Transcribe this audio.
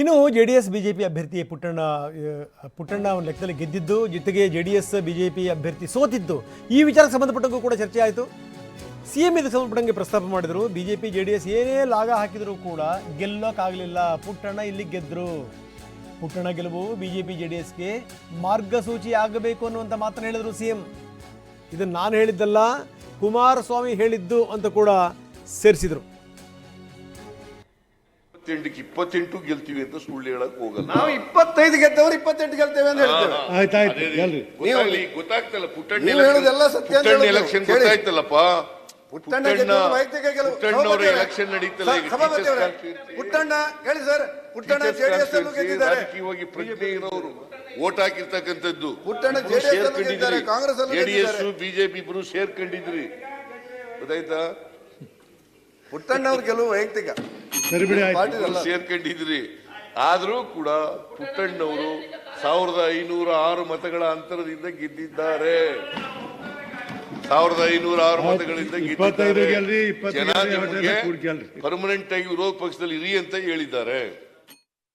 ಇನ್ನು J D S BJP ಅಭ್ಯರ್ಥಿ ಪುಟ್ಟಣ್ಣ ಪುಟ್ಟಣ್ಣ ಒಂದು ಲೆಕ್ಕದಲ್ಲಿ ಗೆದ್ದಿದ್ದು, ಜೊತೆಗೆ ಜೆ ಡಿ ಎಸ್ ಬಿಜೆಪಿ ಅಭ್ಯರ್ಥಿ ಸೋತಿದ್ದು, ಈ ವಿಚಾರಕ್ಕೆ ಸಂಬಂಧಪಟ್ಟಂಗೂ ಕೂಡ ಚರ್ಚೆ ಆಯಿತು. ಸಿ ಎಂ ಇದಕ್ಕೆ ಸಂಬಂಧಪಟ್ಟಂಗೆ ಪ್ರಸ್ತಾಪ ಮಾಡಿದರು. ಬಿಜೆಪಿ ಜೆ ಡಿ ಎಸ್ ಏನೇ ಲಾಗ ಹಾಕಿದರೂ ಕೂಡ ಗೆಲ್ಲೋಕ್ಕಾಗಲಿಲ್ಲ ಪುಟ್ಟಣ್ಣ ಇಲ್ಲಿ ಗೆದ್ದರು ಪುಟ್ಟಣ್ಣ ಗೆಲುವು ಬಿಜೆಪಿ ಜೆ ಡಿ ಎಸ್ಗೆ ಮಾರ್ಗಸೂಚಿ ಆಗಬೇಕು ಅನ್ನುವಂಥ ಮಾತನ್ನು ಹೇಳಿದರು ಸಿ ಎಂ ಇದನ್ನು ನಾನು ಹೇಳಿದ್ದಲ್ಲ, ಕುಮಾರಸ್ವಾಮಿ ಹೇಳಿದ್ದು ಅಂತ ಕೂಡ ಸೇರಿಸಿದರು. ಇಪ್ಪತ್ತೆಂಟಕ್ಕೆ ಇಪ್ಪತ್ತೆಂಟು ಗೆಲ್ತೀವಿ ಅಂತ ಸುಳ್ಳು ಹೇಳಕ್ ಹೋಗಲ್ಲ. ನಾವು ಇಪ್ಪತ್ತೈದು ಗೆದ್ದವ್ರು ಇಪ್ಪತ್ತೆಂಟು ಗೆಲ್ತೇವೆ ಅಂತ ಹೇಳ್ತೇವೆ. ಆಯ್ತಾಯ್ತು ಗೆಲ್ರಿ ಗೊತ್ತಾಗ್ಲಿ ಗೊತ್ತಾಗ್ತಲ್ಲ ಪುಟ್ಟಣ್ಣ ನೀವು ಹೇಳೋದೆಲ್ಲ ಸತ್ಯ ಅಂತ ಪುಟ್ಟಣ್ಣ ಹೇಳೋದು. ಎಲೆಕ್ಷನ್ ಕೇಳಿ. ಗೊತ್ತಾಯ್ತಲ್ಲ ಪುಟ್ಟಣ್ಣ ಗೆದ್ದವ್ರು ವೈಯಕ್ತಿಕ ಗೆಲುವು. ಪುಟ್ಟಣ್ಣವ್ರ ಸಭಾಪತಿ ಅವರೇ. ಎಲೆಕ್ಷನ್ ನಡೀತಲ್ಲ ಈಗ ಸಭಾಪತಿ ಟೀಚರ್ಸ್ ಅವರೇ, ಕಾನ್ಸ್ಟಿಟ್ಯೂನ್ಸಿ. ಪುಟ್ಟಣ್ಣ ಹೇಳಿ ಸರ್ ಪುಟ್ಟಣ್ಣ ಜೆಡಿಎಸ್ ಅಲ್ಲೂ ಗೆದ್ದಿದ್ದಾರೆ. ರಾಜಕೀಯವಾಗಿ ಪ್ರಜ್ಞೆ ಇರೋರು. ಓಟ್ ಹಾಕಿರ್ತಕ್ಕಂಥದ್ದು. ಪುಟ್ಟಣ್ಣ JDS ಅಲ್ಲೂ ಗೆದ್ದಿದ್ದಾರೆ, ಕಾಂಗ್ರೆಸ್ ಅಲ್ಲೂ ಜೆಡಿಎಸ್ ಗೆದ್ದಿದ್ದಾರೆ. ಬಿಜೆಪಿ ಇಬ್ರು ಸೇರ್ಕೊಂಡಿದ್ರಿ. ಗೊತ್ತಾಯ್ತಾ? ಪುಟ್ಟಣ್ಣ ಅವ್ರ ಗೆಲುವು ವೈಯಕ್ತಿಕ. ಸೇರ್ಕೊಂಡಿದ್ರಿ. ಆದರೂ ಕೂಡ ಪುಟ್ಟಣ್ಣವರು ಸಾವಿರದ ಐನೂರ ಆರು ಮತಗಳ ಅಂತರದಿಂದ ಗೆದ್ದಿದ್ದಾರೆ. ಸಾವಿರದ ಐನೂರ ಆರು ಮತಗಳಿಂದ ಗೆದ್ದಿದ್ದಾರೆ. ಜನ. ಪರ್ಮನೆಂಟ್ ಆಗಿ ವಿರೋಧ ಪಕ್ಷದಲ್ಲಿ ಇರಿ ಅಂತ ಹೇಳಿದ್ದಾರೆ.